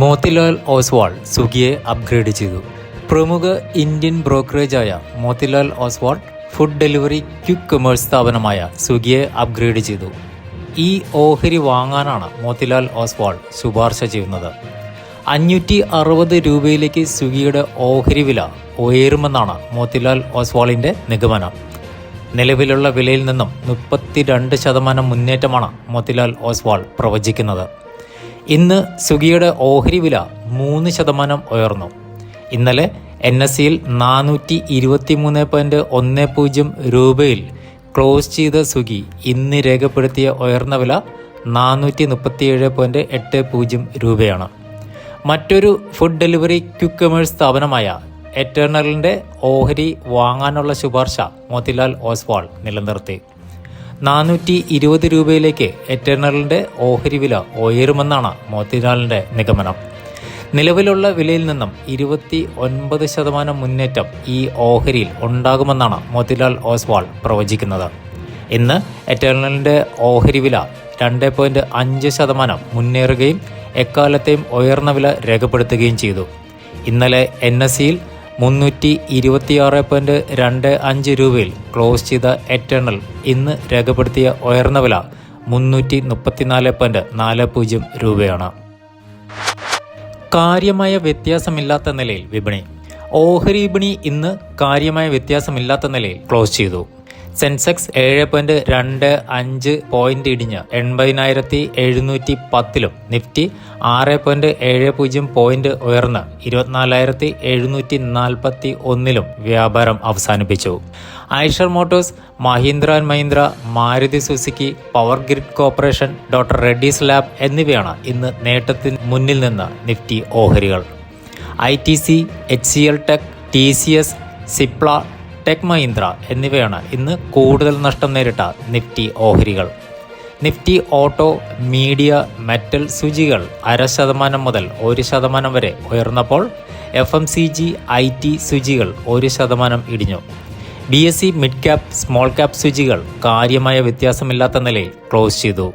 Motilal Oswald സുഗിയെ upgrade ചെയ്തു. പ്രമുഖ Indian ബ്രോക്കറേജായ Motilal Oswal food delivery quick commerce സ്ഥാപനമായ സ്വിഗിയെ അപ്ഗ്രേഡ് ചെയ്തു. ഈ ഓഹരി വാങ്ങാനാണ് മോത്തിലാൽ ഓസ്വാൾ ശുപാർശ ചെയ്യുന്നത്. അഞ്ഞൂറ്റി അറുപത് രൂപയിലേക്ക് സ്വിഗിയുടെ ഓഹരി വില ഉയരുമെന്നാണ് മോത്തിലാൽ ഓസ്വാളിന്റെ നിഗമനം. നിലവിലുള്ള വിലയിൽ നിന്നും മുപ്പത്തിരണ്ട് ശതമാനം മുന്നേറ്റമാണ് മോത്തിലാൽ ഓസ്വാൾ പ്രവചിക്കുന്നത്. ഇന്ന് സ്വിഗിയുടെ ഓഹരി വില മൂന്ന് ശതമാനം ഉയർന്നു. ഇന്നലെ എൻ എസ് സിയിൽ നാനൂറ്റി ഇരുപത്തി മൂന്ന് പോയിന്റ് ഒന്ന് പൂജ്യം രൂപയിൽ ക്ലോസ് ചെയ്ത സ്വിഗി ഇന്ന് രേഖപ്പെടുത്തിയ ഉയർന്ന വില നാനൂറ്റി മുപ്പത്തിയേഴ് പോയിന്റ് എട്ട് പൂജ്യം രൂപയാണ്. മറ്റൊരു ഫുഡ് ഡെലിവറി ക്യുക്കമേഴ്സ് സ്ഥാപനമായ എറ്റേണലിന്റെ ഓഹരി വാങ്ങാനുള്ള ശുപാർശ മോത്തിലാൽ ഓസ്വാൾ നിലനിർത്തി. നാനൂറ്റി ഇരുപത് രൂപയിലേക്ക് എറ്റേണലിന്റെ ഓഹരി വില ഉയരുമെന്നാണ് മോത്തിലാലിന്റെ നിഗമനം. നിലവിലുള്ള വിലയിൽ നിന്നും ഇരുപത്തി ഒൻപത് ശതമാനം മുന്നേറ്റം ഈ ഓഹരിയിൽ ഉണ്ടാകുമെന്നാണ് മോത്തിലാൽ ഓസ്വാൾ പ്രവചിക്കുന്നത്. ഇന്ന് എറ്റേണലിന്റെ ഓഹരി വില രണ്ട് പോയിന്റ് അഞ്ച് ശതമാനം മുന്നേറുകയും എക്കാലത്തെയും ഉയർന്ന വില രേഖപ്പെടുത്തുകയും ചെയ്തു. ഇന്നലെ എൻ എസ് സിയിൽ മുന്നൂറ്റി ഇരുപത്തിയാറ് പോയിന്റ് രണ്ട് അഞ്ച് രൂപയിൽ ക്ലോസ് ചെയ്ത എറ്റേണൽ ഇന്ന് രേഖപ്പെടുത്തിയ ഉയർന്ന വില മുന്നൂറ്റി മുപ്പത്തിനാല് പോയിന്റ് നാല് പൂജ്യം രൂപയാണ്. കാര്യമായ വ്യത്യാസമില്ലാത്ത നിലയിൽ വിപണി. ഓഹരി വിപണി ഇന്ന് കാര്യമായ വ്യത്യാസമില്ലാത്ത നിലയിൽ ക്ലോസ് ചെയ്തു. സെൻസെക്സ് ഏഴ് പോയിന്റ് രണ്ട് അഞ്ച് പോയിന്റ് ഇടിഞ്ഞ് എൺപതിനായിരത്തി എഴുന്നൂറ്റി പത്തിലും നിഫ്റ്റി ആറ് പോയിന്റ് ഏഴ് പൂജ്യം പോയിന്റ് ഉയർന്ന് ഇരുപത്തിനാലായിരത്തി എഴുന്നൂറ്റി നാൽപ്പത്തി ഒന്നിലും വ്യാപാരം അവസാനിപ്പിച്ചു. Eicher Motors Mahindra and Mahindra Maruti Suzuki Power Grid Corporation Doctor Reddy's lab എന്നിവയാണ് ഇന്ന് നേട്ടത്തിന് മുന്നിൽ നിന്ന് നിഫ്റ്റി ഓഹരികൾ. I T C H C L Tech T C S Cipla Tech Mahindra എന്നിവയാണ് ഇന്ന് കൂടുതൽ നഷ്ടം നേരിട്ട നിഫ്റ്റി ഓഹരികൾ. നിഫ്റ്റി ഓട്ടോ മീഡിയ മെറ്റൽ സൂചികൾ അര ശതമാനം മുതൽ ഒരു ശതമാനം വരെ ഉയർന്നപ്പോൾ F M C G I T സൂചികൾ ഒരു ശതമാനം ഇടിഞ്ഞു. B S C mid cap small cap സൂചികൾ കാര്യമായ വ്യത്യാസമില്ലാത്ത നിലയിൽ ക്ലോസ് ചെയ്തു.